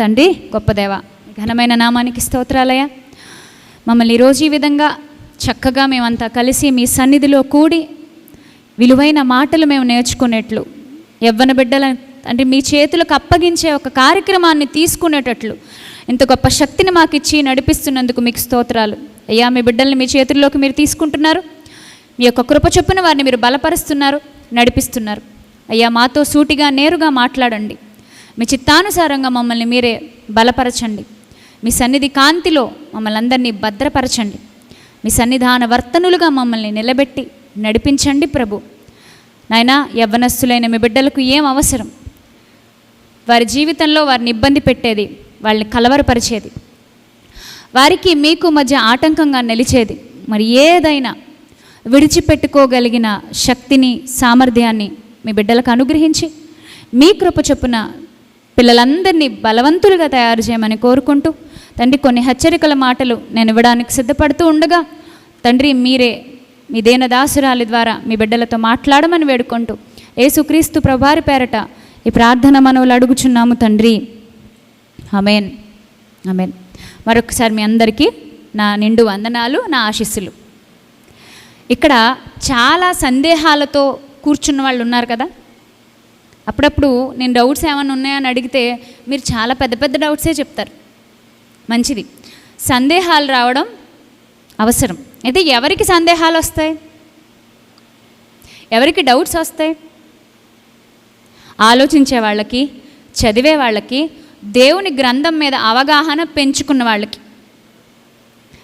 తండ్రి గొప్పదేవ ఘనమైన నామానికి స్తోత్రాలయ మమ్మల్ని ఈరోజు ఈ విధంగా చక్కగా మేమంతా కలిసి మీ సన్నిధిలో కూడి విలువైన మాటలు మేము నేర్చుకునేట్లు ఎవ్వన బిడ్డల అంటే మీ చేతులకు అప్పగించే ఒక కార్యక్రమాన్ని తీసుకునేటట్లు ఇంత గొప్ప శక్తిని మాకు ఇచ్చి నడిపిస్తున్నందుకు మీకు స్తోత్రాలు. అయ్యా మీ బిడ్డల్ని మీ చేతుల్లోకి మీరు తీసుకుంటున్నారు. మీ యొక్క కృప చొప్పున వారిని మీరు బలపరుస్తున్నారు నడిపిస్తున్నారు. అయ్యా మాతో సూటిగా నేరుగా మాట్లాడండి. మీ చిత్తానుసారంగా మమ్మల్ని మీరే బలపరచండి. మీ సన్నిధి కాంతిలో మమ్మల్ని అందరినీ భద్రపరచండి. మీ సన్నిధాన వర్తనులుగా మమ్మల్ని నిలబెట్టి నడిపించండి ప్రభు. నాయనా యవ్వనస్తులైన మీ బిడ్డలకు ఏం అవసరం? వారి జీవితంలో వారిని ఇబ్బంది పెట్టేది వాళ్ళని కలవరపరిచేది. వారికి మీకు మధ్య ఆటంకంగా నిలిచేది. మరి ఏదైనా విడిచిపెట్టుకోగలిగిన శక్తిని సామర్థ్యాన్ని మీ బిడ్డలకు అనుగ్రహించి మీ కృప చొప్పున పిల్లలందరినీ బలవంతులుగా తయారు చేయమని కోరుకుంటూ తండ్రి కొన్ని హెచ్చరికల మాటలు నేను ఇవ్వడానికి సిద్ధపడుతూ ఉండగా తండ్రి మీరే మీ దేనదాసురాలి ద్వారా మీ బిడ్డలతో మాట్లాడమని వేడుకుంటూ ఏసుక్రీస్తు ప్రభారి పేరట ఈ ప్రార్థన మనవులు అడుగుచున్నాము తండ్రి. అమేన్ అమేన్ మరొకసారి మీ అందరికీ నా నిండు వందనాలు నా ఆశీస్సులు. ఇక్కడ చాలా సందేహాలతో కూర్చున్న వాళ్ళు ఉన్నారు కదా? అప్పుడప్పుడు నేను డౌట్స్ ఏమైనా ఉన్నాయని అడిగితే మీరు చాలా పెద్ద పెద్ద డౌట్సే చెప్తారు. మంచిది. సందేహాలు రావడం అవసరం. అయితే ఎవరికి సందేహాలు వస్తాయి? ఎవరికి డౌట్స్ వస్తాయి? ఆలోచించే వాళ్ళకి చదివే వాళ్ళకి దేవుని గ్రంథం మీద అవగాహన పెంచుకున్న వాళ్ళకి.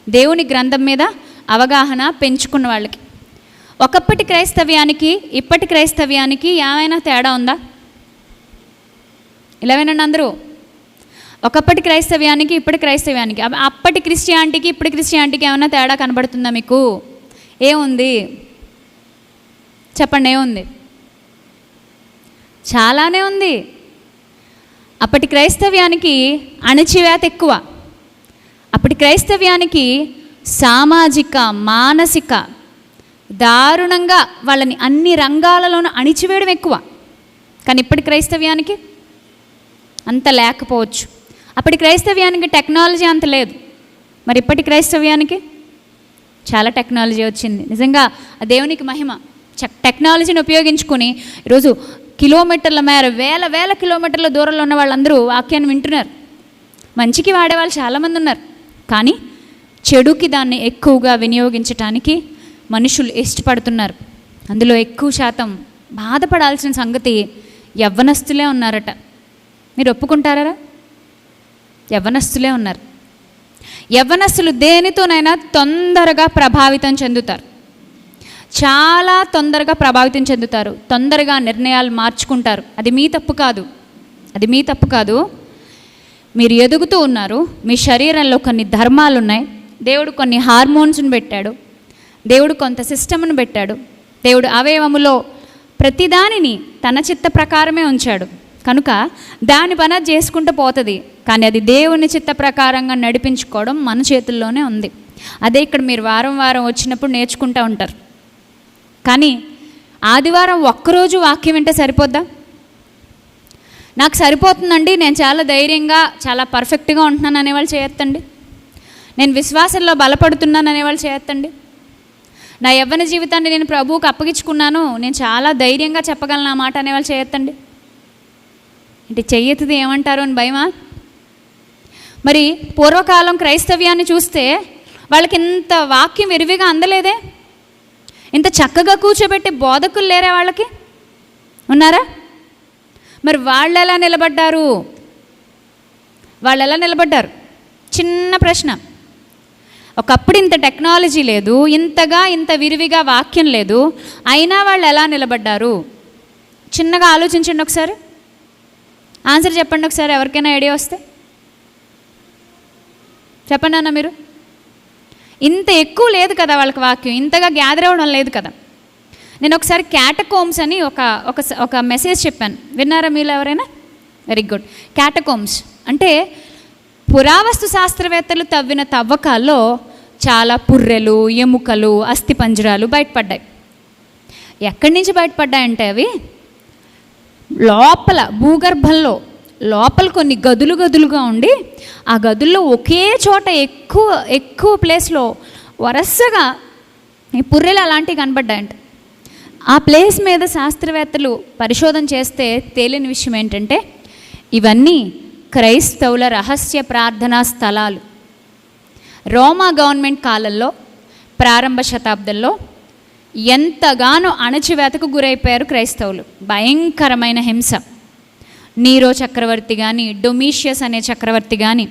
దేవుని గ్రంథం మీద అవగాహన పెంచుకున్న వాళ్ళకి. ఒకప్పటి క్రైస్తవ్యానికి ఇప్పటి క్రైస్తవ్యానికి ఏమైనా తేడా ఉందా? ఇలా వినండి అందరూ ఒకప్పటి క్రైస్తవ్యానికి ఇప్పటి క్రైస్తవ్యానికి. అప్పటి క్రిస్టియానిటీకి ఇప్పటి క్రిస్టియానిటీకి ఏమైనా తేడా కనబడుతుందా మీకు? ఏముంది చెప్పండి ఏముంది చాలానే ఉంది. అప్పటి క్రైస్తవ్యానికి అణచివేత ఎక్కువ. అప్పటి క్రైస్తవ్యానికి సామాజిక మానసిక దారుణంగా వాళ్ళని అన్ని రంగాలలోనూ అణిచివేయడం ఎక్కువ. కానీ ఇప్పటి క్రైస్తవ్యానికి అంత లేకపోవచ్చు. అప్పటి క్రైస్తవ్యానికి టెక్నాలజీ అంత లేదు. మరి ఇప్పటి క్రైస్తవ్యానికి? చాలా టెక్నాలజీ వచ్చింది. నిజంగా ఆ దేవునికి మహిమ. టెక్నాలజీని ఉపయోగించుకొని ఈరోజు కిలోమీటర్ల మేర వేల వేల కిలోమీటర్ల దూరంలో ఉన్న వాళ్ళందరూ వాక్యాన్ని వింటున్నారు. మంచికి వాడేవాళ్ళు చాలామంది ఉన్నారు. కానీ చెడుకి దాన్ని ఎక్కువగా వినియోగించటానికి మనుషులు ఇష్టపడుతున్నారు. అందులో ఎక్కువ శాతం బాధపడాల్సిన సంగతి యవ్వనస్తులే ఉన్నారట. మీరు ఒప్పుకుంటారా? యవ్వనస్తులే ఉన్నారు. యవ్వనస్తులు దేనితోనైనా తొందరగా ప్రభావితం చెందుతారు. చాలా తొందరగా ప్రభావితం చెందుతారు. తొందరగా నిర్ణయాలు మార్చుకుంటారు. అది మీ తప్పు కాదు. అది మీ తప్పు కాదు. మీరు ఎదుగుతూ ఉన్నారు. మీ శరీరంలో కొన్ని ధర్మాలు ఉన్నాయి దేవుడు కొన్ని హార్మోన్స్ని పెట్టాడు. దేవుడు కొంత సిస్టమ్ను పెట్టాడు. దేవుడు అవయవములో ప్రతిదానిని తన చిత్త ప్రకారమే ఉంచాడు. కనుక దాని పని చేసుకుంటూ పోతుంది. కానీ అది దేవుని చిత్త ప్రకారంగా నడిపించుకోవడం మన చేతుల్లోనే ఉంది. అదే ఇక్కడ మీరు వారం వారం వచ్చినప్పుడు నేర్చుకుంటూ ఉంటారు. కానీ ఆదివారం ఒక్కరోజు వాక్యం వింటే సరిపోద్దా? నాకు సరిపోతుందండి నేను చాలా ధైర్యంగా చాలా పర్ఫెక్ట్గా ఉంటున్నాను అనేవాళ్ళు చేయొద్దండి. నేను విశ్వాసంలో బలపడుతున్నాను అనేవాళ్ళు చేయొద్దండి. నా యవ్వన జీవితాన్ని నేను ప్రభువుకు అప్పగించుకున్నాను నేను చాలా ధైర్యంగా చెప్పగలను ఆ మాట అనేవాళ్ళు చేయొద్దండి. అంటే చెయ్యెత్తిది ఏమంటారు అని భయమా? మరి పూర్వకాలం క్రైస్తవ్యాన్ని చూస్తే వాళ్ళకి ఇంత వాక్యం విరివిగా అందలేదే? ఇంత చక్కగా కూర్చోబెట్టి బోధకులు లేరా వాళ్ళకి? ఉన్నారా? మరి వాళ్ళు ఎలా నిలబడ్డారు? వాళ్ళు ఎలా నిలబడ్డారు? చిన్న ప్రశ్న. ఒకప్పుడు ఇంత టెక్నాలజీ లేదు ఇంతగా ఇంత విరివిగా వాక్యం లేదు అయినా వాళ్ళు ఎలా నిలబడ్డారు? చిన్నగా ఆలోచించండి ఒకసారి. ఆన్సర్ చెప్పండి ఒకసారి ఎవరికైనా ఐడియా వస్తే. చెప్పండి అన్న మీరు. ఇంత ఎక్కువ లేదు కదా వాళ్ళకి వాక్యం ఇంతగా గ్యాదర్ అవ్వడం లేదు కదా. నేను ఒకసారి క్యాటకోమ్స్ అని ఒక ఒక ఒక మెసేజ్ చెప్పాను. విన్నారా మీరు ఎవరైనా? వెరీ గుడ్ క్యాటకోమ్స్ అంటే పురావస్తు శాస్త్రవేత్తలు తవ్విన తవ్వకాల్లో చాలా పుర్రెలు ఎముకలు అస్థిపంజరాలు బయటపడ్డాయి. ఎక్కడి నుంచి బయటపడ్డాయంటే అవి లోపల భూగర్భంలో లోపల కొన్ని గదులు గదులుగా ఉండి ఆ గదుల్లో ఒకే చోట ఎక్కువ ఎక్కువ ప్లేస్లో వరసగా పుర్రెలు అలాంటివి కనబడ్డాయంట. ఆ ప్లేస్ మీద శాస్త్రవేత్తలు పరిశోధన చేస్తే తేలిన విషయం ఏంటంటే ఇవన్నీ క్రైస్తవుల రహస్య ప్రార్థనా స్థలాలు. రోమా గవర్నమెంట్ కాలంలో ప్రారంభ శతాబ్దంలో ఎంతగానో అణచివేతకు గురైపోయారు క్రైస్తవులు. భయంకరమైన హింస. నీరో చక్రవర్తి కానీ డొమీషియస్ అనే చక్రవర్తి కానీ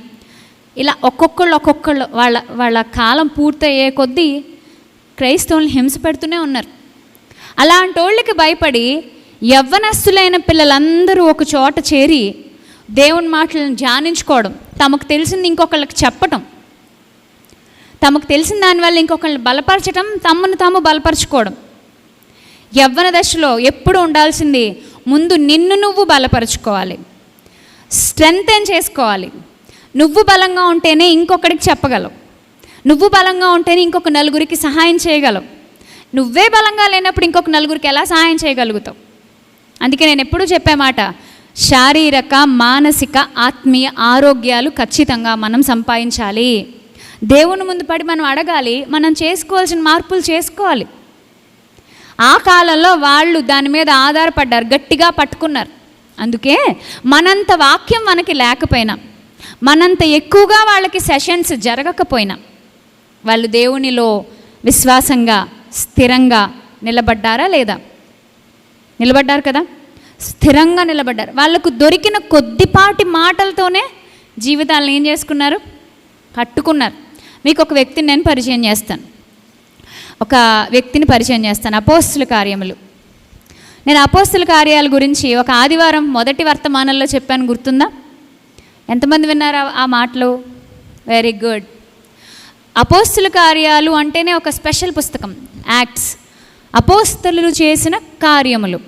ఇలా ఒక్కొక్కళ్ళు ఒక్కొక్కళ్ళు వాళ్ళ వాళ్ళ కాలం పూర్తయ్యే కొద్దీ క్రైస్తవుల్ని హింస పెడుతూనే ఉన్నారు. అలాంటి వాళ్ళకి భయపడి యవ్వనస్తులైన పిల్లలందరూ ఒక చోట చేరి దేవుని మాటలను ధ్యానించుకోవడం తమకు తెలిసింది ఇంకొకళ్ళకి చెప్పటం తమకు తెలిసిన దానివల్ల ఇంకొకరిని బలపరచడం తమను తాము బలపరచుకోవడం. యవ్వన దశలో ఎప్పుడు ఉండాల్సింది ముందు నిన్ను నువ్వు బలపరచుకోవాలి. ఏం చేసుకోవాలి? నువ్వు బలంగా ఉంటేనే ఇంకొకరికి చెప్పగలవు నువ్వు బలంగా ఉంటేనే ఇంకొక నలుగురికి సహాయం చేయగలవు నువ్వే బలంగా లేనప్పుడు ఇంకొక నలుగురికి ఎలా సహాయం చేయగలుగుతావు? అందుకే నేను ఎప్పుడూ చెప్పే మాట శారీరక మానసిక ఆత్మీయ ఆరోగ్యాలు ఖచ్చితంగా మనం సంపాదించాలి. దేవుని ముందు పడి మనం అడగాలి మనం చేసుకోవాల్సిన మార్పులు చేసుకోవాలి. ఆ కాలంలో వాళ్ళు దాని మీద ఆధారపడ్డారు గట్టిగా పట్టుకున్నారు. అందుకే మనంత వాక్యం మనకి లేకపోయినా మనంత ఎక్కువగా వాళ్ళకి సెషన్స్ జరగకపోయినా వాళ్ళు దేవునిలో విశ్వాసంగా స్థిరంగా నిలబడ్డారా లేదా? నిలబడ్డారు కదా? స్థిరంగా నిలబడ్డారు. వాళ్ళకు దొరికిన కొద్దిపాటి మాటలతోనే జీవితాలను ఏం చేసుకున్నారు? కట్టుకున్నారు. మీకు ఒక వ్యక్తిని నేను పరిచయం చేస్తాను. ఒక వ్యక్తిని పరిచయం చేస్తాను అపోస్తుల కార్యములు. నేను అపోస్తుల కార్యాల గురించి ఒక ఆదివారం మొదటి వర్తమానంలో చెప్పాను గుర్తుందా? ఎంతమంది విన్నారు ఆ- మాటలు? వెరీ గుడ్ అపోస్తుల కార్యాలు అంటేనే ఒక స్పెషల్ పుస్తకం యాక్ట్స్ అపోస్తలు చేసిన కార్యములు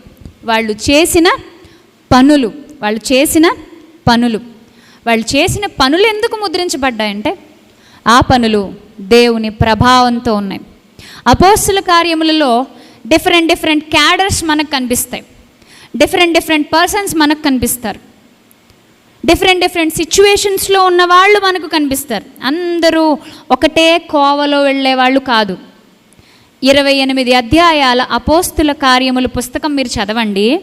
వాళ్ళు చేసిన పనులు వాళ్ళు చేసిన పనులు. వాళ్ళు చేసిన పనులు ఎందుకు ముద్రించబడ్డాయంటే ఆ పనులు దేవుని ప్రభావంతో ఉన్నాయి. అపోస్తుల కార్యములలో డిఫరెంట్ డిఫరెంట్ క్యాడర్స్ మనకు కనిపిస్తాయి. డిఫరెంట్ డిఫరెంట్ పర్సన్స్ మనకు కనిపిస్తారు. డిఫరెంట్ డిఫరెంట్ సిచ్యువేషన్స్లో ఉన్న వాళ్ళు మనకు కనిపిస్తారు. అందరూ ఒకటే కోవలో వెళ్ళే వాళ్ళు కాదు. ఇరవై ఎనిమిది అధ్యాయాల అపోస్తుల కార్యముల పుస్తకం మీరు చదవండి.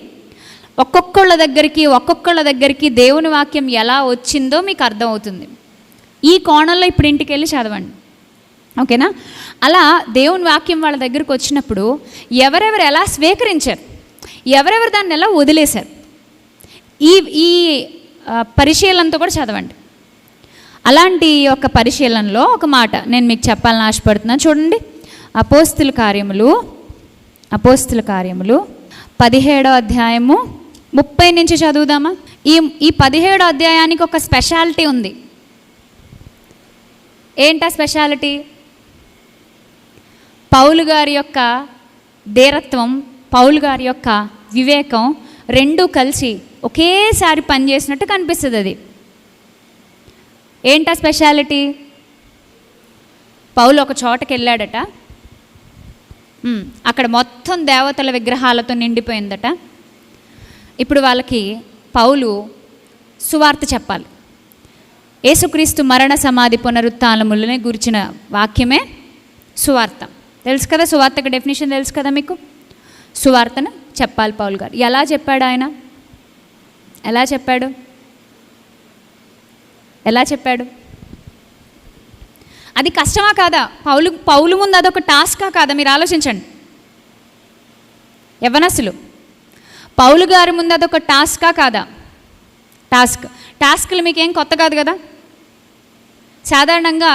ఒక్కొక్కళ్ళ దగ్గరికి ఒక్కొక్కళ్ళ దగ్గరికి దేవుని వాక్యం ఎలా వచ్చిందో మీకు అర్థమవుతుంది. ఈ కోణంలో ఇప్పుడు ఇంటికి వెళ్ళి చదవండి. ఓకేనా? అలా దేవుని వాక్యం వాళ్ళ దగ్గరికి వచ్చినప్పుడు ఎవరెవరు ఎలా స్వీకరించారు? ఎవరెవరు దాన్ని ఎలా వదిలేశారు? ఈ ఈ పరిశీలనతో కూడా చదవండి. అలాంటి ఒక పరిశీలనలో ఒక మాట నేను మీకు చెప్పాలని ఆశపడుతున్నాను చూడండి. అపోస్తుల కార్యములు అపోస్తుల కార్యములు పదిహేడో అధ్యాయము ముప్పై నుంచి చదువుదామా? ఈ ఈ పదిహేడో అధ్యాయానికి ఒక స్పెషాలిటీ ఉంది. ఏంటా స్పెషాలిటీ? పౌలు గారి యొక్క ధీరత్వం పౌలు గారి యొక్క వివేకం రెండూ కలిసి ఒకేసారి పనిచేసినట్టు కనిపిస్తుంది అది. ఏంటా స్పెషాలిటీ? పౌలు ఒక చోటకి వెళ్ళాడట. అక్కడ మొత్తం దేవతల విగ్రహాలతో నిండిపోయిందట. ఇప్పుడు వాళ్ళకి పౌలు సువార్త చెప్పాలి. యేసుక్రీస్తు మరణ సమాధి పునరుత్నములనే గురించిన వాక్యమే సువార్త. తెలుసు కదా? సువార్తకు డెఫినేషన్ తెలుసు కదా మీకు? సువార్తను చెప్పాలి పౌల్ గారు. ఎలా చెప్పాడు ఆయన? ఎలా చెప్పాడు? ఎలా చెప్పాడు? అది కష్టమా కాదా? పౌలు పౌలు ముందు అదొక టాస్కా కాదా? మీరు ఆలోచించండి. యవనసులు పౌలు గారి ముందు అదొక టాస్కా కాదా? టాస్క్. టాస్క్లు మీకేం కొత్త కాదు కదా? సాధారణంగా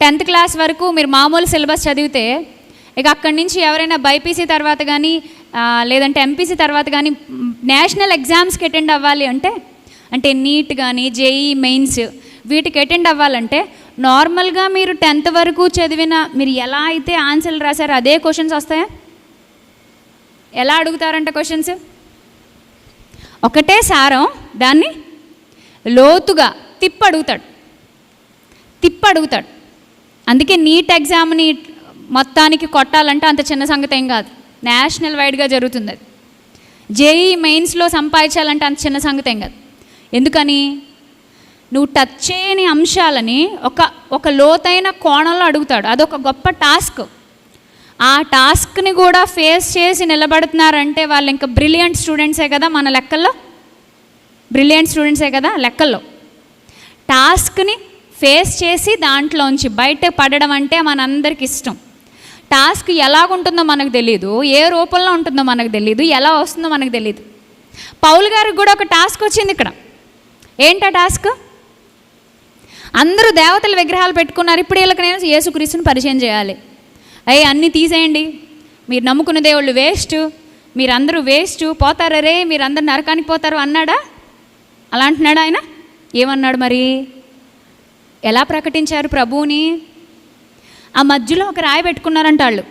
టెన్త్ క్లాస్ వరకు మీరు మామూలు సిలబస్ చదివితే ఇక అక్కడి నుంచి ఎవరైనా బైపీసీ తర్వాత కానీ లేదంటే ఎంపీసీ తర్వాత కానీ నేషనల్ ఎగ్జామ్స్కి అటెండ్ అవ్వాలి అంటే అంటే నీట్ కానీ జేఈ మెయిన్స్ వీటికి అటెండ్ అవ్వాలంటే నార్మల్గా మీరు టెన్త్ వరకు చదివిన మీరు ఎలా అయితే ఆన్సర్లు రాశారో అదే క్వశ్చన్స్ వస్తాయా? ఎలా అడుగుతారంట క్వశ్చన్స్? ఒకటే సారం దాన్ని లోతుగా తిప్పి అడుగుతాడు తిప్పి అడుగుతాడు అందుకే నీట్ ఎగ్జామ్ని మొత్తానికి కొట్టాలంటే అంత చిన్న సంగతి ఏం కాదు. నేషనల్ వైడ్గా జరుగుతుంది అది. జేఈ మెయిన్స్లో సంపాదించాలంటే అంత చిన్న సంగతి ఏం కాదు. ఎందుకని? నువ్వు టచ్ చేయని అంశాలని ఒక ఒక లోతైన కోణంలో అడుగుతాడు. అదొక గొప్ప టాస్క్. ఆ టాస్క్ని కూడా ఫేస్ చేసి నిలబడుతున్నారంటే వాళ్ళు ఇంకా బ్రిలియంట్ స్టూడెంట్సే కదా మన లెక్కల్లో? బ్రిలియంట్ స్టూడెంట్సే కదా లెక్కల్లో? టాస్క్ని ఫేస్ చేసి దాంట్లోంచి బయట పడడం అంటే మనందరికి ఇష్టం. టాస్క్ ఎలాగుంటుందో మనకు తెలియదు ఏ రూపంలో ఉంటుందో మనకు తెలియదు ఎలా వస్తుందో మనకు తెలియదు పౌల్ గారికి కూడా ఒక టాస్క్ వచ్చింది ఇక్కడ. ఏంటా టాస్క్? అందరూ దేవతల విగ్రహాలు పెట్టుకున్నారు ఇప్పుడు వీళ్ళకి నేను యేసుక్రీస్తుని పరిచయం చేయాలి. అయ్యి అన్నీ తీసేయండి. మీరు నమ్ముకున్న దేవుళ్ళు వేస్ట్ మీరందరూ వేస్ట్ పోతారరే మీరందరూ నరకానికి పోతారు అన్నాడా? అలా అంటున్నాడా ఆయన? ఏమన్నాడు మరి? ఎలా ప్రకటించారు ప్రభువుని? ఆ మధ్యలో ఒక రాయి పెట్టుకున్నారంట వాళ్ళు.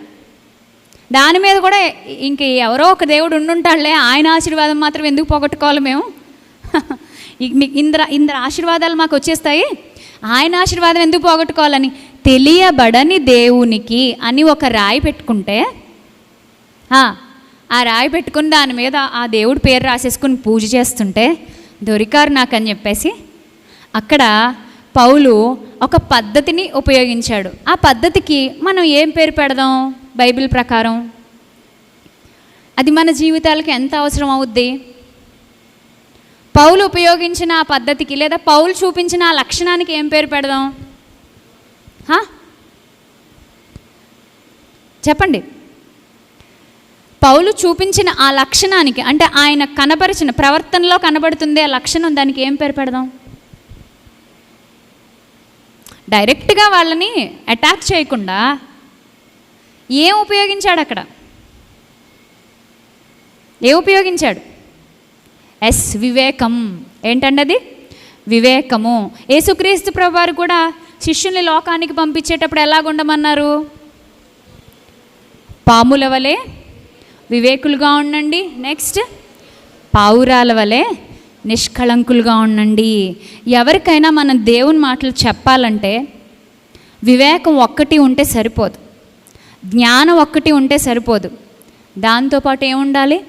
దాని మీద కూడా ఇంక ఎవరో ఒక దేవుడు ఉండుంటాడులే ఆయన ఆశీర్వాదం మాత్రం ఎందుకు పోగొట్టుకోవాలి మేము? మీకు ఇంద్ర ఇంద్ర ఆశీర్వాదాలు మాకు వచ్చేస్తాయి. ఆయన ఆశీర్వాదం ఎందుకు పోగొట్టుకోవాలని తెలియబడని దేవునికి అని ఒక రాయి పెట్టుకుంటే ఆ, ఆ రాయి పెట్టుకుని దాని మీద ఆ దేవుడి పేరు రాసేసుకుని పూజ చేస్తుంటే దొరికారు నాకని చెప్పేసి అక్కడ పౌలు ఒక పద్ధతిని ఉపయోగించాడు. ఆ పద్ధతికి మనం ఏం పేరు పెడదాం? బైబిల్ ప్రకారం. అది మన జీవితాలకు ఎంత అవసరం అవుద్ది? పౌలు ఉపయోగించిన ఆ పద్ధతికి లేదా పౌలు చూపించిన ఆ లక్షణానికి ఏం పేరు పెడదాం? హా? చెప్పండి. పౌలు చూపించిన ఆ లక్షణానికి అంటే ఆయన కనబరిచిన ప్రవర్తనలో కనబడుతుంది ఆ లక్షణం దానికి ఏం పేరు పెడదాం? డైరెక్ట్గా వాళ్ళని అటాక్ చేయకుండా ఏం ఉపయోగించాడు అక్కడ? ఏ ఉపయోగించాడు? ఎస్ వివేకం. ఏంటండి అది వివేకము. యేసుక్రీస్తు ప్రభువారు కూడా శిష్యుల్ని లోకానికి పంపించేటప్పుడు ఎలాగుండమన్నారు పాముల వలె వివేకులుగా ఉండండి. నెక్స్ట్ పావురాల వలె నిష్కళంకులుగా ఉండండి. ఎవరికైనా మనం దేవుని మాటలు చెప్పాలంటే వివేకం ఒక్కటి ఉంటే సరిపోదు. జ్ఞానం ఒక్కటి ఉంటే సరిపోదు. దాంతోపాటు ఏముండాలి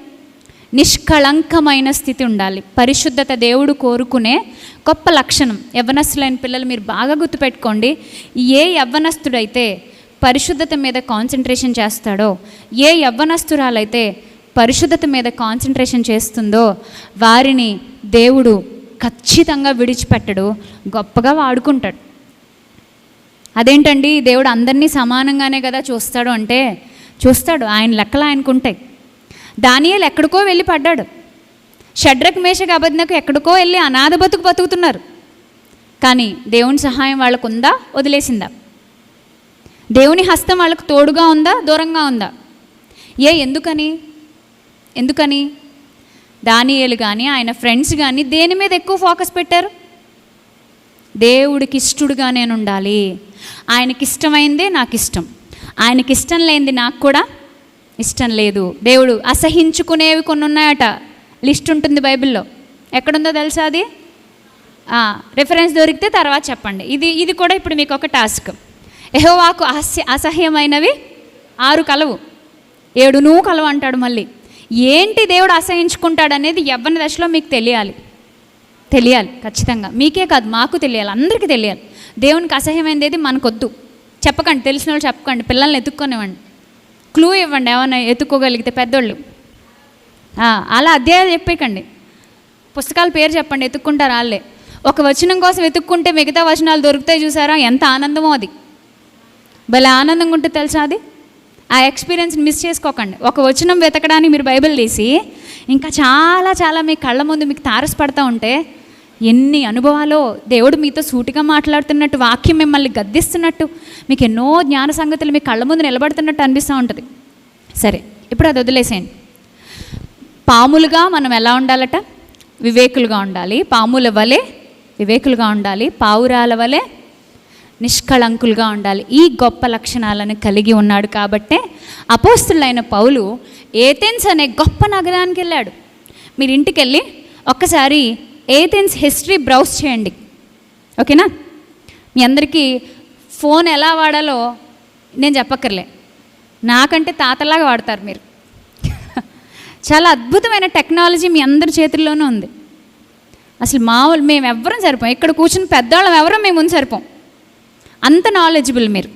నిష్కళంకమైన స్థితి ఉండాలి. పరిశుద్ధత దేవుడు కోరుకునే గొప్ప లక్షణం. యవ్వనస్తులైన పిల్లలు మీరు బాగా గుర్తుపెట్టుకోండి. ఏ యవ్వనస్తుడైతే పరిశుద్ధత మీద కాన్సన్ట్రేషన్ చేస్తాడో ఏ యవ్వనస్తురాలైతే పరిశుద్ధత మీద కాన్సన్ట్రేషన్ చేస్తుందో వారిని దేవుడు ఖచ్చితంగా విడిచిపెట్టడు గొప్పగా వాడుకుంటాడు. అదేంటండి? దేవుడు అందరినీ సమానంగానే కదా చూస్తాడు అంటే చూస్తాడు. ఆయన లెక్కలు ఆయనకుంటాయి దానియేలు ఎక్కడికో వెళ్ళి పడ్డాడు. షడ్రక్ మేషకు అబద్ధకు ఎక్కడికో వెళ్ళి అనాథ బతుకు బతుకుతున్నారు. కానీ దేవుని సహాయం వాళ్ళకు ఉందా వదిలేసిందా? దేవుని హస్తం వాళ్ళకు తోడుగా ఉందా? దూరంగా ఉందా? ఏ ఎందుకని? ఎందుకని? దానియేలు కానీ ఆయన ఫ్రెండ్స్ కానీ దేని మీద ఎక్కువ ఫోకస్ పెట్టారు? దేవుడికి ఇష్టడుగా నేను ఉండాలి. ఆయనకి ఇష్టమైందే నాకు ఇష్టం ఆయనకి ఇష్టం లేనిది నాకు కూడా ఇష్టం లేదు. దేవుడు అసహించుకునేవి కొన్ని ఉన్నాయట లిస్ట్ ఉంటుంది బైబిల్లో. ఎక్కడుందో తెలుసా అది? రిఫరెన్స్ దొరికితే తర్వాత చెప్పండి. ఇది ఇది కూడా ఇప్పుడు మీకు ఒక టాస్క్ ఎహోవాకు అసహ్య అసహ్యమైనవి ఆరు కలవు. ఏడునూ కలవు అంటాడు మళ్ళీ. ఏంటి దేవుడు అసహించుకుంటాడు అనేది యవ్వన దశలో మీకు తెలియాలి. తెలియాలి ఖచ్చితంగా. మీకే కాదు మాకు తెలియాలి అందరికీ తెలియాలి. దేవునికి అసహ్యమైనది ఏది మనకొద్దు. చెప్పకండి తెలిసిన వాళ్ళు చెప్పకండి పిల్లల్ని ఎత్తుక్కొనివ్వండి. క్లూ ఇవ్వండి ఏమైనా ఎత్తుక్కోగలిగితే పెద్దోళ్ళు. అలా అధ్యాయాలు చెప్పేకండి. పుస్తకాల పేరు చెప్పండి ఎత్తుక్కుంటారు వాళ్ళే ఒక వచనం కోసం వెతుక్కుంటే మిగతా వచనాలు దొరుకుతాయి చూసారా? ఎంత ఆనందమో అది. భలే ఆనందంగా ఉంటే తెలుసా అది? ఆ ఎక్స్పీరియన్స్ని మిస్ చేసుకోకండి. ఒక వచనం వెతకడానికి మీరు బైబిల్ తీసి ఇంకా చాలా చాలా మీ కళ్ళ ముందు మీకు తారసపడతా ఉంటే ఎన్ని అనుభవాలో దేవుడు మీతో సూటిగా మాట్లాడుతున్నట్టు వాక్యం మిమ్మల్ని గద్దిస్తున్నట్టు మీకు ఎన్నో జ్ఞాన సంగతులు మీ కళ్ళ ముందు నిలబడుతున్నట్టు అనిపిస్తూ ఉంటుంది. సరే ఇప్పుడు అది వదిలేసేయండి. పాములుగా మనం ఎలా ఉండాలట? వివేకులుగా ఉండాలి. పాముల వలె వివేకులుగా ఉండాలి. పావురాల వలె నిష్కళంకులుగా ఉండాలి. ఈ గొప్ప లక్షణాలను కలిగి ఉన్నాడు కాబట్టే అపోస్తులైన పౌలు ఏథెన్స్ అనే గొప్ప నగరానికి వెళ్ళాడు. మీరు ఇంటికి వెళ్ళి ఒక్కసారి ఏథెన్స్ హిస్టరీ బ్రౌజ్ చేయండి. ఓకేనా? మీ అందరికీ ఫోన్ ఎలా వాడాలో నేను చెప్పక్కర్లే. నాకంటే తాతలాగా వాడతారు మీరు. చాలా అద్భుతమైన టెక్నాలజీ మీ అందరి చేతుల్లోనూ ఉంది. అసలు మామూలు మేము ఎవ్వరం సరిపోం. ఇక్కడ కూర్చుని పెద్దవాళ్ళం ఎవరం మేము ముందు సరిపోం. అంత నాలెడ్జబుల్ మీరు.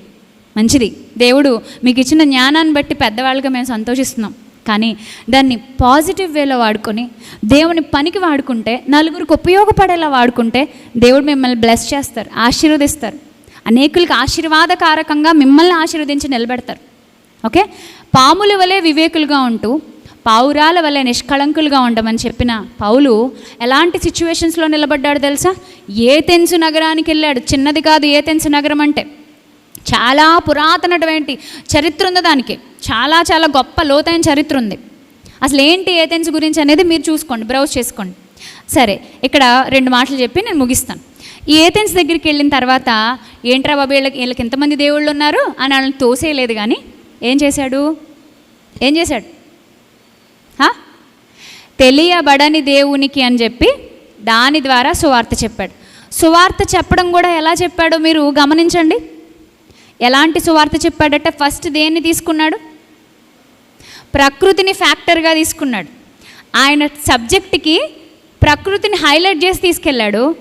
మంచిది. దేవుడు మీకు ఇచ్చిన జ్ఞానాన్ని బట్టి పెద్దవాళ్ళుగా మేము సంతోషిస్తున్నాం. కానీ దాన్ని పాజిటివ్ వేలో వాడుకొని దేవుని పనికి వాడుకుంటే నలుగురికి ఉపయోగపడేలా వాడుకుంటే దేవుడు మిమ్మల్ని బ్లెస్ చేస్తారు ఆశీర్వదిస్తారు. అనేకులకి ఆశీర్వాదకారకంగా మిమ్మల్ని ఆశీర్వదించి నిలబెడతారు. ఓకే? పాముల వలె వివేకులుగా ఉంటూ పావురాల వల్ల నిష్కళంకులుగా ఉండమని చెప్పిన పౌలు ఎలాంటి సిచ్యువేషన్స్లో నిలబడ్డాడు తెలుసా? ఏ తెన్సు నగరానికి వెళ్ళాడు. చిన్నది కాదు ఏ తెన్సు నగరం అంటే. చాలా పురాతనటువంటి చరిత్ర ఉంది దానికి. చాలా చాలా గొప్ప లోతైన చరిత్ర ఉంది. అసలు ఏంటి ఏథెన్స్ గురించి అనేది మీరు చూసుకోండి బ్రౌజ్ చేసుకోండి. సరే ఇక్కడ రెండు మాటలు చెప్పి నేను ముగిస్తాను. ఈ ఏథెన్స్ దగ్గరికి వెళ్ళిన తర్వాత ఏంట్రా బాబు వీళ్ళకి వీళ్ళకి ఎంతమంది దేవుళ్ళు ఉన్నారు? అని వాళ్ళని తోసేయలేదు కానీ ఏం చేశాడు? ఏం చేశాడు? తెలియబడని దేవునికి అని చెప్పి దాని ద్వారా సువార్త చెప్పాడు. సువార్త చెప్పడం కూడా ఎలా చెప్పాడో మీరు గమనించండి. ఎలాంటి సువార్త చెప్పాడంటే? ఫస్ట్ దేన్ని తీసుకున్నాడు? ప్రకృతిని ఫ్యాక్టర్గా తీసుకున్నాడు. ఆయన సబ్జెక్ట్కి ప్రకృతిని హైలైట్ చేసి తీసుకెళ్ళాడు.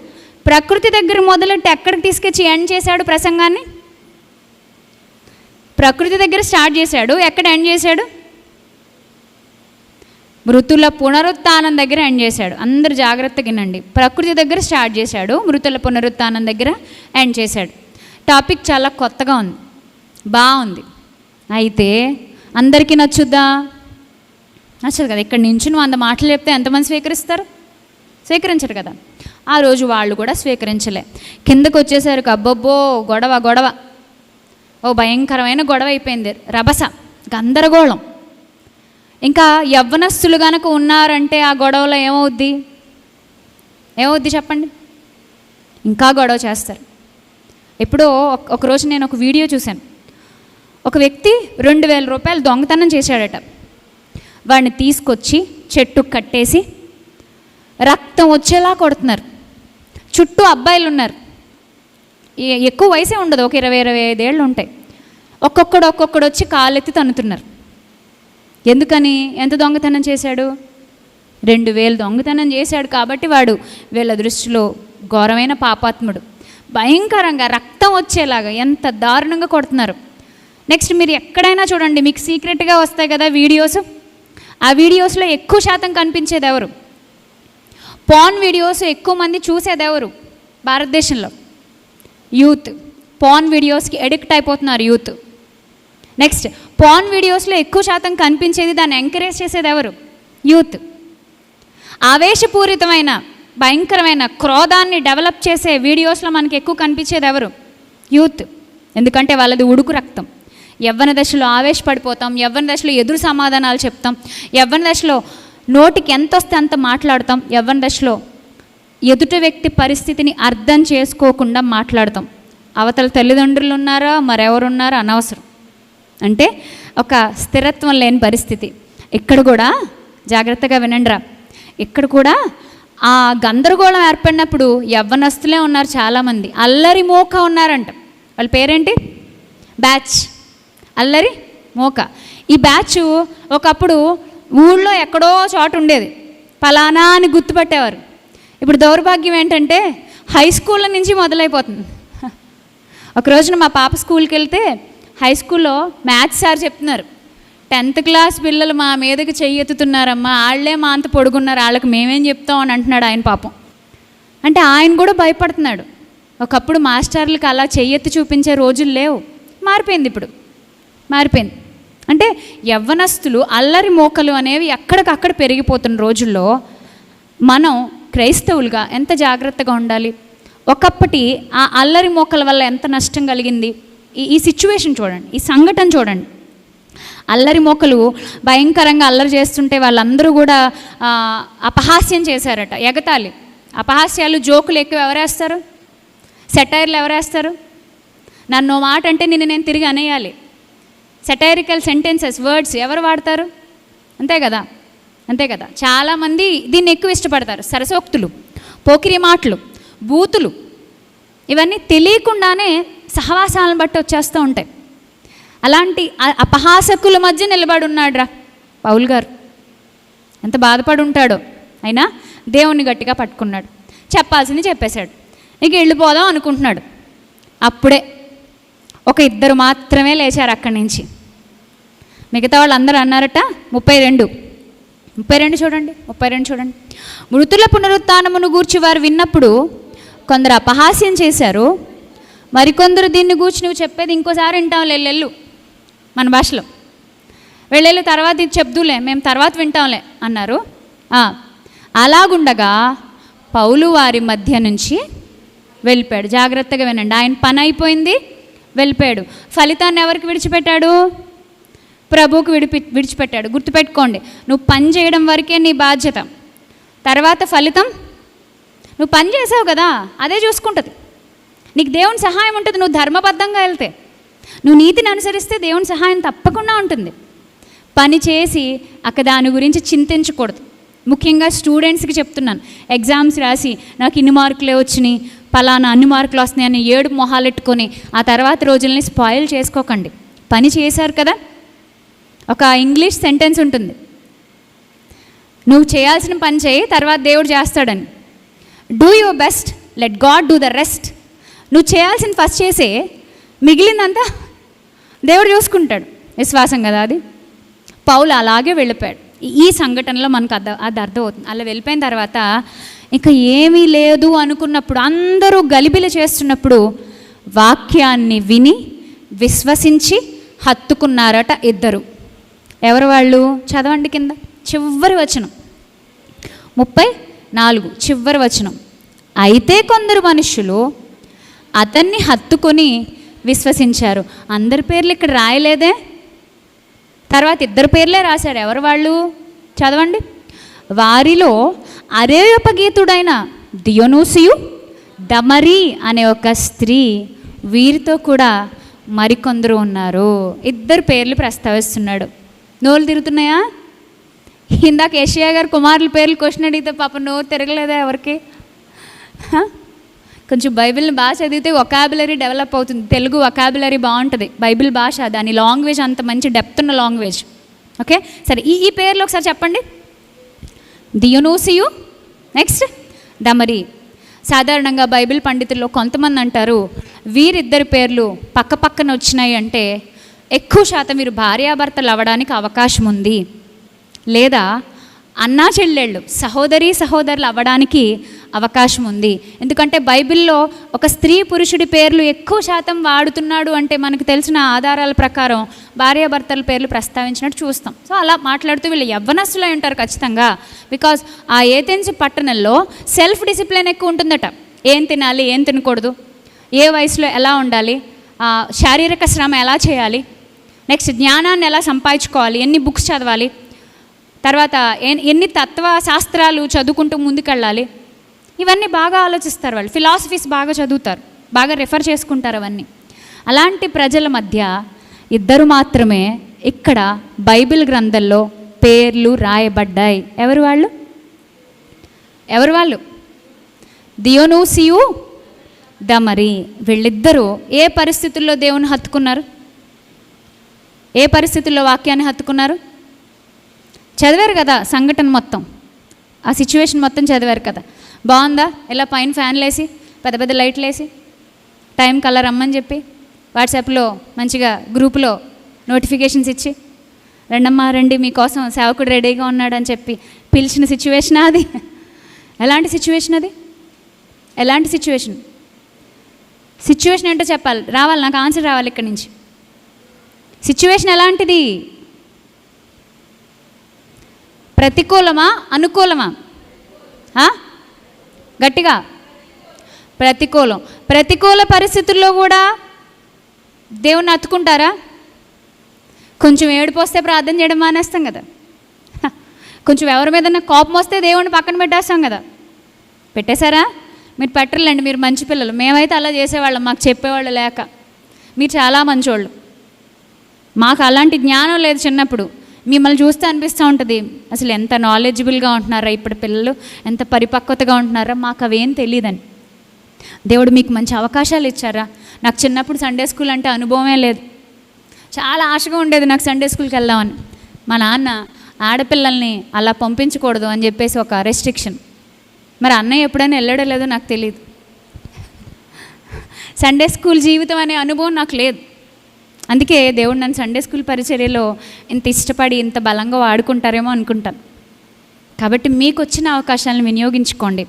ప్రకృతి దగ్గర మొదలెట్టి ఎక్కడికి తీసుకొచ్చి ఎండ్ చేశాడు ప్రసంగాన్ని? ప్రకృతి దగ్గర స్టార్ట్ చేశాడు. ఎక్కడ ఎండ్ చేశాడు? మృతుల పునరుత్థానం దగ్గర ఎండ్ చేశాడు. అందరు జాగ్రత్తగా వినండి. ప్రకృతి దగ్గర స్టార్ట్ చేశాడు. మృతుల పునరుత్థానం దగ్గర ఎండ్ చేశాడు. టాపిక్ చాలా కొత్తగా ఉంది. బాగుంది. అయితే అందరికీ నచ్చుద్దా? నచ్చదు కదా. ఇక్కడ నుంచి నువ్వు అంత మాటలు చెప్తే ఎంతమంది స్వీకరిస్తారు? స్వీకరించరు కదా. ఆ రోజు వాళ్ళు కూడా స్వీకరించలే. కిందకు వచ్చేసరికి అబ్బబ్బో గొడవ గొడవ. ఓ భయంకరమైన గొడవ అయిపోయింది. రభస గందరగోళం. ఇంకా యవ్వనస్తులు గనక ఉన్నారంటే ఆ గొడవలో ఏమవుద్ది? ఏమవుద్ది చెప్పండి? ఇంకా గొడవ చేస్తారు. ఎప్పుడో ఒక- ఒకరోజు నేను ఒక వీడియో చూశాను. ఒక వ్యక్తి రెండు వేల రూపాయలు దొంగతనం చేశాడట. వాడిని తీసుకొచ్చి చెట్టు కట్టేసి రక్తం వచ్చేలా కొడుతున్నారు. చుట్టూ అబ్బాయిలు ఉన్నారు ఏ- ఎక్కువ వయసే ఉండదు. ఒక ఇరవై ఇరవై ఐదేళ్ళు ఉంటాయి. ఒక్కొక్కడు ఒక్కొక్కడు వచ్చి కాలెత్తి తన్నుతున్నారు. ఎందుకని? ఎంత దొంగతనం చేశాడు? రెండు వేలు దొంగతనం చేశాడు కాబట్టి వాడు వీళ్ళ దృష్టిలో ఘోరమైన పాపాత్ముడు. భయంకరంగా రక్తం వచ్చేలాగా ఎంత దారుణంగా కొడుతున్నారు. నెక్స్ట్ మీరు ఎక్కడైనా చూడండి మీకు సీక్రెట్గా వస్తాయి కదా వీడియోస్. ఆ వీడియోస్లో ఎక్కువ శాతం కనిపించేది ఎవరు? పాన్ వీడియోస్ ఎక్కువ మంది చూసేది ఎవరు? భారతదేశంలో. యూత్. పాన్ వీడియోస్కి ఎడిక్ట్ అయిపోతున్నారు యూత్. నెక్స్ట్ పాన్ వీడియోస్లో ఎక్కువ శాతం కనిపించేది దాన్ని ఎంకరేజ్ చేసేది ఎవరు? యూత్ ఆవేశపూరితమైన భయంకరమైన క్రోధాన్ని డెవలప్ చేసే వీడియోస్లో మనకి ఎక్కువ కనిపించేది ఎవరు? యూత్ ఎందుకంటే వాళ్ళది ఉడుకు రక్తం. యవ్వన దశలో ఆవేశపడిపోతాం యవ్వన దశలో ఎదురు సమాధానాలు చెప్తాం యవ్వన దశలో నోటికి ఎంత వస్తే అంత మాట్లాడతాం యవ్వన దశలో ఎదుటి వ్యక్తి పరిస్థితిని అర్థం చేసుకోకుండా మాట్లాడతాం. అవతల తల్లిదండ్రులు ఉన్నారా? మరెవరున్నారా? అనవసరం. అంటే ఒక స్థిరత్వం లేని పరిస్థితి. ఇక్కడ కూడా జాగ్రత్తగా వినండిరా. ఇక్కడ కూడా ఆ గందరగోళం ఏర్పడినప్పుడు యవ్వనస్తులే ఉన్నారు చాలామంది. అల్లరి మోక ఉన్నారంట. వాళ్ళ పేరేంటి? బ్యాచ్. అల్లరి మోక. ఈ బ్యాచ్ ఒకప్పుడు ఊళ్ళో ఎక్కడో చోట ఉండేది. ఫలానా అని గుర్తుపట్టేవారు. ఇప్పుడు దౌర్భాగ్యం ఏంటంటే హై స్కూల్ నుంచి మొదలైపోతుంది. ఒక రోజున మా పాప స్కూల్కి వెళ్తే హై స్కూల్లో మ్యాథ్స్ సార్ చెప్తున్నారు. టెన్త్ క్లాస్ పిల్లలు మా మీదకి చెయ్యెత్తుతున్నారమ్మా వాళ్ళే మా అంత పొడుగున్నారు వాళ్ళకి మేమేం చెప్తాం అని అంటున్నాడు ఆయన పాపం. అంటే ఆయన కూడా భయపడుతున్నాడు. ఒకప్పుడు మాస్టర్లకు అలా చెయ్యెత్తి చూపించే రోజులు లేవు. మారిపోయింది ఇప్పుడు. మారిపోయింది. అంటే యవ్వనస్తులు అల్లరి మోకలు అనేవి ఎక్కడికక్కడ పెరిగిపోతున్న రోజుల్లో మనం క్రైస్తవులుగా ఎంత జాగ్రత్తగా ఉండాలి? ఒకప్పటి ఆ అల్లరి మోకల వల్ల ఎంత నష్టం కలిగింది? ఈ ఈ సిచ్యువేషన్ చూడండి ఈ సంఘటన చూడండి. అల్లరి మొక్కలు భయంకరంగా అల్లరి చేస్తుంటే వాళ్ళందరూ కూడా అపహాస్యం చేశారట ఎగతాళి. అపహాస్యాలు జోకులు ఎక్కువ ఎవరేస్తారు? సెటైర్లు ఎవరేస్తారు? నన్ను మాట అంటే నిన్ను నేను తిరిగి అనేయాలి. సెటైరికల్ సెంటెన్సెస్ వర్డ్స్ ఎవరు వాడతారు? అంతే కదా? అంతే కదా? చాలామంది దీన్ని ఎక్కువ ఇష్టపడతారు. సరసోక్తులు పోకిరి మాటలు బూతులు. ఇవన్నీ తెలియకుండానే సహవాసాలను బట్టి వచ్చేస్తూ ఉంటాయి. అలాంటి అపహాసకుల మధ్య నిలబడి ఉన్నాడురా పౌల్ గారు. ఎంత బాధపడి ఉంటాడో అయినా దేవుణ్ణి గట్టిగా పట్టుకున్నాడు. చెప్పాల్సింది చెప్పేశాడు. నీకు వెళ్ళిపోదాం అనుకుంటున్నాడు. అప్పుడే ఒక ఇద్దరు మాత్రమే లేచారు అక్కడి నుంచి. మిగతా వాళ్ళందరూ అన్నారట ముప్పై రెండు. ముప్పై రెండు చూడండి ముప్పై రెండు చూడండి. మృతుల పునరుత్నమును గూర్చి వారు విన్నప్పుడు కొందరు అపహాస్యం చేశారు మరికొందరు దీన్ని గూర్చి నువ్వు చెప్పేది ఇంకోసారి వింటాం లెల్లెళ్ళు మన భాషలో. వెళ్ళెళ్ళు తర్వాత ఇది చెప్దులే మేము తర్వాత వింటాంలే అన్నారు. అలాగుండగా పౌలు వారి మధ్య నుంచి వెళ్ళిపోయాడు. జాగ్రత్తగా వినండి ఆయన పని అయిపోయింది వెళ్ళిపోయాడు. ఫలితాన్ని ఎవరికి విడిచిపెట్టాడు? ప్రభువుకు విడిపి విడిచిపెట్టాడు. గుర్తుపెట్టుకోండి నువ్వు పని చేయడం వరకే నీ బాధ్యత. తర్వాత ఫలితం? నువ్వు పని చేసావు కదా అదే చూసుకుంటుంది. నీకు దేవుని సహాయం ఉంటుంది నువ్వు ధర్మబద్ధంగా వెళ్తే. నువ్వు నీతిని అనుసరిస్తే దేవుని సహాయం తప్పకుండా ఉంటుంది. పని చేసి అక్క దాని గురించి చింతించకూడదు. ముఖ్యంగా స్టూడెంట్స్కి చెప్తున్నాను. ఎగ్జామ్స్ రాసి నాకు ఇన్ని మార్కులే వచ్చినాయి పలానా అన్ని మార్కులు వస్తున్నాయని ఏడు మొహాలెట్టుకొని ఆ తర్వాత రోజుల్ని స్పాయిల్ చేసుకోకండి. పని చేశారు కదా? ఒక ఇంగ్లీష్ సెంటెన్స్ ఉంటుంది. నువ్వు చేయాల్సిన పని చేయి తర్వాత దేవుడు చేస్తాడని. Do your best let God do the rest నువ్వు చేయాల్సిన ఫస్ట్ చేసే మిగిలిందంతా దేవుడు చూసుకుంటాడు. విశ్వాసం కదా అది? పౌలు అలాగే వెళ్ళిపోయాడు. ఈ- సంఘటనలో మనకు అర్థం అది అర్థమవుతుంది. అలా వెళ్ళిపోయిన తర్వాత ఇంకా ఏమీ లేదు అనుకున్నప్పుడు అందరూ గలిబిలి చేస్తున్నప్పుడు వాక్యాన్ని విని విశ్వసించి హత్తుకున్నారట ఇద్దరు. ఎవరు వాళ్ళు? చదవండి కింద. చివరి వచనం. ముప్పై నాలుగు. చివరి వచనం. అయితే కొందరు మనుషులు అతన్ని హత్తుకొని విశ్వసించారు. అందరి పేర్లు ఇక్కడ రాయలేదే? తర్వాత ఇద్దరు పేర్లే రాశాడు ఎవరు వాళ్ళు? చదవండి. వారిలో అరేయపగీతుడైన దియోనూసియు దమరి అనే ఒక స్త్రీ వీరితో కూడా మరికొందరు ఉన్నారు. ఇద్దరు పేర్లు ప్రస్తావిస్తున్నాడు. నోళ్ళు తిరుగుతున్నాయా? ఇందాక ఏషియా గారు కుమారుల పేర్లు క్వశ్చన్ అడిగితే పాప నోరు తిరగలేదా ఎవరికి? కొంచెం బైబిల్ని బాగా చదివితే ఒకాబులరీ డెవలప్ అవుతుంది. తెలుగు ఒకాబులరీ బాగుంటుంది. బైబిల్ భాష దాని లాంగ్వేజ్ అంత మంచి డెప్త్ ఉన్న లాంగ్వేజ్. ఓకే? సరే ఈ ఈ పేర్లు ఒకసారి చెప్పండి. దియోనూసియు. Next Damaris. సాధారణంగా బైబిల్ పండితుల్లో కొంతమంది అంటారు వీరిద్దరి పేర్లు పక్క పక్కన వచ్చినాయి అంటే ఎక్కువ శాతం వీరు భార్యాభర్తలు అవ్వడానికి అవకాశం ఉంది. లేదా అన్నా చెల్లెళ్ళు సహోదరి సహోదరులు అవ్వడానికి అవకాశం ఉంది. ఎందుకంటే బైబిల్లో ఒక స్త్రీ పురుషుడి పేర్లు ఎక్కువ శాతం వాడుతున్నాడు అంటే మనకు తెలిసిన ఆధారాల ప్రకారం భార్యాభర్తల పేర్లు ప్రస్తావించినట్టు చూస్తాం. సో అలా మాట్లాడుతూ వీళ్ళు యవ్వనస్తులై ఉంటారు ఖచ్చితంగా. బికాజ్ ఆ ఏథెన్స్ పట్టణంలో సెల్ఫ్ డిసిప్లిన్ ఎక్కువ ఉంటుందట. ఏం తినాలి ఏం తినకూడదు ఏ వయసులో ఎలా ఉండాలి ఆ, శారీరక శ్రమ ఎలా చేయాలి నెక్స్ట్ జ్ఞానాన్ని ఎలా సంపాదించుకోవాలి ఎన్ని బుక్స్ చదవాలి తర్వాత ఎన్- ఎన్ని తత్వ శాస్త్రాలు చదువుకుంటూ ముందుకెళ్ళాలి? ఇవన్నీ బాగా ఆలోచిస్తారు వాళ్ళు. ఫిలాసఫీస్ బాగా చదువుతారు. బాగా రెఫర్ చేసుకుంటారు అవన్నీ. అలాంటి ప్రజల మధ్య ఇద్దరు మాత్రమే ఇక్కడ బైబిల్ గ్రంథంలో పేర్లు రాయబడ్డాయి. ఎవరు వాళ్ళు? ఎవరు వాళ్ళు? దియోనూసియు దమరి. వీళ్ళిద్దరూ ఏ పరిస్థితుల్లో దేవుని హత్తుకున్నారు? ఏ పరిస్థితుల్లో వాక్యాన్ని హత్తుకున్నారు? చదివారు కదా సంఘటన మొత్తం. ఆ సిచ్యువేషన్ మొత్తం చదివారు కదా. బాగుందా? ఇలా పైన ఫ్యాన్లు వేసి పెద్ద పెద్ద లైట్లు వేసి టైం కలర్ రమ్మని చెప్పి వాట్సాప్లో మంచిగా గ్రూపులో నోటిఫికేషన్స్ ఇచ్చి రెండమ్మా రండి మీకోసం సేవకుడు రెడీగా ఉన్నాడని చెప్పి పిలిచిన సిచ్యువేషన్ అది. ఎలాంటి సిచ్యువేషన్ అది? ఎలాంటి సిచ్యువేషన్ సిచ్యువేషన్ ఏంటో చెప్పాలి. రావాలి నాకు ఆన్సర్ రావాలి ఇక్కడి నుంచి. సిచ్యువేషన్ ఎలాంటిది? ప్రతికూలమా అనుకూలమా? గట్టిగా. ప్రతికూలం. ప్రతికూల పరిస్థితుల్లో కూడా దేవుణ్ణి అతుకుంటారా కొంచెం ఏడుపు వస్తే ప్రార్థన చేయడం మానేస్తాం కదా. కొంచెం ఎవరి మీద కోపం వస్తే దేవుణ్ణి పక్కన పెట్టేస్తాం కదా. పెట్టేశారా? మీరు పెట్టర్లేండి మీరు మంచి పిల్లలు. మేమైతే అలా చేసేవాళ్ళం మాకు చెప్పేవాళ్ళు లేక. మీరు చాలా మంచోళ్ళు. మాకు అలాంటి జ్ఞానం లేదు చిన్నప్పుడు. మిమ్మల్ని చూస్తే అనిపిస్తూ ఉంటుంది అసలు ఎంత నాలెడ్జబుల్గా ఉంటున్నారా ఇప్పుడు పిల్లలు? ఎంత పరిపక్వతగా ఉంటున్నారా? మాకు అవేం తెలియదని దేవుడు మీకు మంచి అవకాశాలు ఇచ్చారా? నాకు చిన్నప్పుడు సండే స్కూల్ అంటే అనుభవమే లేదు. చాలా ఆశగా ఉండేది నాకు సండే స్కూల్కి వెళ్దామని. మా నాన్న ఆడపిల్లల్ని అలా పంపించకూడదు అని చెప్పేసి ఒక రెస్ట్రిక్షన్ మరి అన్నయ్య ఎప్పుడైనా వెళ్ళడం లేదో నాకు తెలియదు సండే స్కూల్ జీవితం అనే అనుభవం నాకు లేదు. అందుకే దేవుడు నన్ను సండే స్కూల్ పరిచర్యలో ఇంత ఇష్టపడి ఇంత బలంగా వాడుకుంటారేమో అనుకుంటాను. కాబట్టి మీకు వచ్చిన అవకాశాలను వినియోగించుకోండి.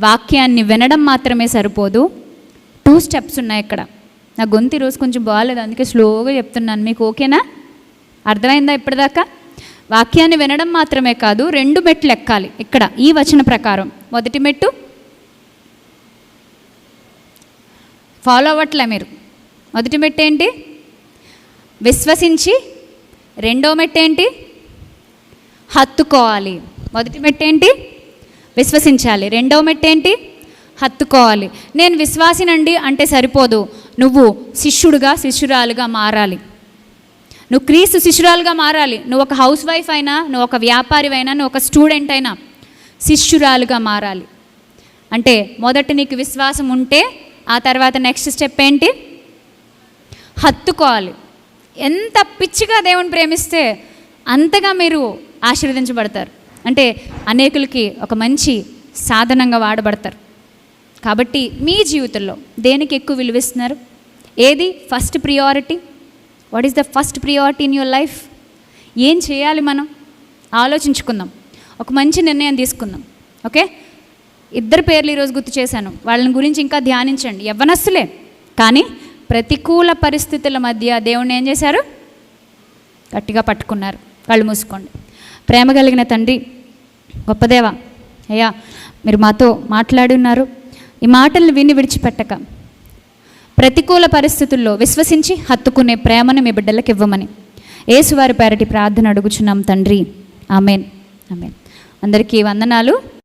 వాక్యాన్ని వినడం మాత్రమే సరిపోదు. టూ స్టెప్స్ ఉన్నాయి ఇక్కడ నా గొంతు ఈరోజు కొంచెం బాగాలేదు అందుకే స్లోగా చెప్తున్నాను. మీకు ఓకేనా? అర్థమైందా ఇప్పటిదాకా? వాక్యాన్ని వినడం మాత్రమే కాదు రెండు మెట్లు ఎక్కాలి. ఇక్కడ ఈ వచన ప్రకారం. మొదటి మెట్టు. ఫాలో అవ్వట్లే మీరు. మొదటి మెట్టు ఏంటి? విశ్వసించి రెండో మెట్టు ఏంటి హత్తుకోవాలి. మొదటి మెట్టు ఏంటి విశ్వసించాలి. రెండో మెట్టు ఏంటి హత్తుకోవాలి. నేను విశ్వాసినండి అంటే సరిపోదు. నువ్వు శిష్యుడుగా శిష్యురాలుగా మారాలి. నువ్వు క్రీస్తు శిష్యురాలుగా మారాలి. నువ్వు ఒక హౌస్ వైఫ్ అయినా నువ్వు ఒక వ్యాపారి అయినా నువ్వు ఒక స్టూడెంట్ అయినా శిష్యురాలుగా మారాలి. అంటే మొదట నీకు విశ్వాసం ఉంటే ఆ తర్వాత నెక్స్ట్ స్టెప్ ఏంటి? హత్తుకోవాలి. ఎంత పిచ్చిగా దేవుని ప్రేమిస్తే అంతగా మీరు ఆశీర్వదించబడతారు. అంటే అనేకులకి ఒక మంచి సాధనంగా వాడబడతారు. కాబట్టి మీ జీవితంలో దేనికి ఎక్కువ విలువిస్తున్నారు ఏది? First priority? What is the first priority in your life ఏం చేయాలి మనం? ఆలోచించుకుందాం. ఒక మంచి నిర్ణయం తీసుకుందాం. ఓకే? ఇద్దరు పేర్లు ఈరోజు గుర్తు చేశాను. వాళ్ళని గురించి ఇంకా ధ్యానించండి. యవ్వనస్తులే. కానీ ప్రతికూల పరిస్థితుల మధ్య దేవుణ్ణి ఏం చేశారు? గట్టిగా పట్టుకున్నారు. కళ్ళు మూసుకోండి. ప్రేమ కలిగిన తండ్రి గొప్పదేవా అయ్యా మీరు మాతో మాట్లాడున్నారు ఈ మాటలను విని విడిచిపెట్టక ప్రతికూల పరిస్థితుల్లో విశ్వసించి హత్తుకునే ప్రేమను మీ బిడ్డలకు ఇవ్వమని ఏసువారి పేరటి ప్రార్థన అడుగుచున్నాం తండ్రి. ఆమెన్. ఆమెన్. అందరికీ వందనాలు.